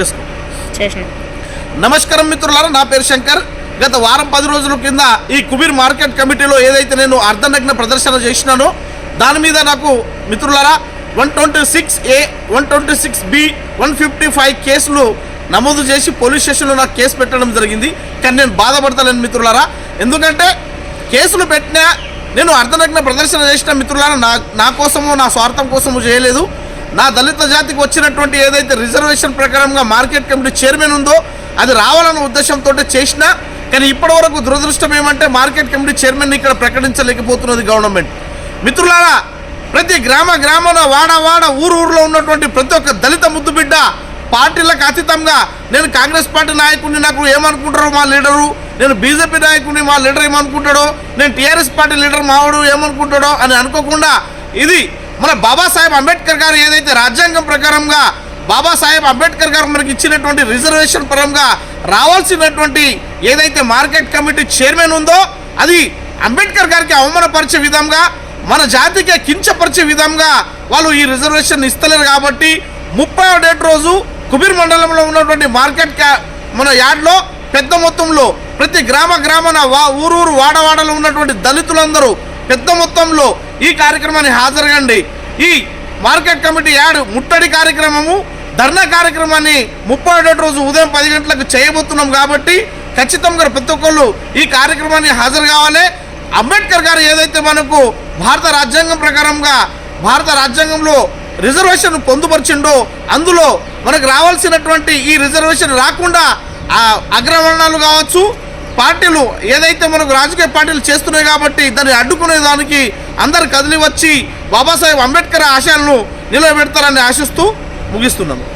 చేసుకో. నమస్కారం మిత్రులారా నా పేరు శంకర్. గత వారం పది రోజుల కింద ఈ కుబీర్ మార్కెట్ కమిటీలో ఏదైతే నేను అర్ధనగ్న ప్రదర్శన చేసినానో దాని మీద నాకు మిత్రులారా one twenty six A one twenty six B one fifty five కేసులు నమోదు చేసి పోలీస్ స్టేషన్లో నాకు కేసు పెట్టడం జరిగింది. కానీ నేను బాధపడతలేను మిత్రులారా. ఎందుకంటే కేసులు పెట్టినా నేను అర్ధనగ్న ప్రదర్శన చేసిన మిత్రులారా నా నా కోసమో నా స్వార్థం కోసమో చేయలేదు. నా దళిత జాతికి వచ్చినటువంటి ఏదైతే రిజర్వేషన్ ప్రకారంగా మార్కెట్ కమిటీ చైర్మన్ ఉందో అది రావాలన్న ఉద్దేశంతో చేసిన కానీ ఇప్పటివరకు దురదృష్టం ఏమంటే మార్కెట్ కమిటీ చైర్మన్ ఇక్కడ ప్రకటించలేకపోతున్నది గవర్నమెంట్. మిత్రులారా ప్రతి గ్రామ గ్రామాన వాడ వాడ ఊరు ఊరిలో ఉన్నటువంటి ప్రతి ఒక్క దళిత ముద్దు బిడ్డ పార్టీలకు అతీతంగా నేను కాంగ్రెస్ పార్టీ నాయకుడిని నాకు ఏమనుకుంటారో మా లీడరు నేను బీజేపీ నాయకుడిని మా లీడర్ ఏమనుకుంటాడో నేను టీఆర్ఎస్ పార్టీ లీడర్ మావాడు ఏమనుకుంటాడో అని అనుకోకుండా ఇది మన బాబాసాహెబ్ అంబేద్కర్ గారు ఏదైతే రాజ్యాంగం ప్రకారంగా బాబాసాహెబ్ అంబేద్కర్ గారు మనకి ఇచ్చినటువంటి రిజర్వేషన్ పరంగా రావాల్సినటువంటి ఏదైతే మార్కెట్ కమిటీ చైర్మన్ ఉందో అది అంబేద్కర్ గారికి అవమానపరిచే విధంగా మన జాతికి కించపరిచే విధంగా వాళ్ళు ఈ రిజర్వేషన్ ఇస్తలేరు కాబట్టి ముప్పై డేట్ రోజు కుబీర్ మండలంలో ఉన్నటువంటి మార్కెట్ మన యార్డ్లో పెద్ద మొత్తంలో ప్రతి గ్రామ గ్రామన వా ఊరూరు వాడవాడలో ఉన్నటువంటి దళితులందరూ పెద్ద మొత్తంలో ఈ కార్యక్రమాన్ని హాజరుగండి. ఈ మార్కెట్ కమిటీ యాడ్ ముట్టడి కార్యక్రమము ధర్నా కార్యక్రమాన్ని ముప్పై ఒకటి రోజు ఉదయం పది గంటలకు చేయబోతున్నాం కాబట్టి ఖచ్చితంగా ప్రతి ఒక్కళ్ళు ఈ కార్యక్రమాన్ని హాజరు కావాలి. అంబేద్కర్ గారు ఏదైతే మనకు భారత రాజ్యాంగం ప్రకారంగా భారత రాజ్యాంగంలో రిజర్వేషన్ పొందుపరిచిండో అందులో మనకు రావాల్సినటువంటి ఈ రిజర్వేషన్ రాకుండా అగ్రవర్ణాలు కావచ్చు పార్టీలు ఏదైతే మనకు రాజకీయ పార్టీలు చేస్తున్నాయి కాబట్టి దాన్ని అడ్డుకునే దానికి అందరు కదిలి వచ్చి బాబాసాహెబ్ అంబేద్కర్ ఆశయాలను నిలబెడతారని ఆశిస్తూ ముగిస్తున్నాను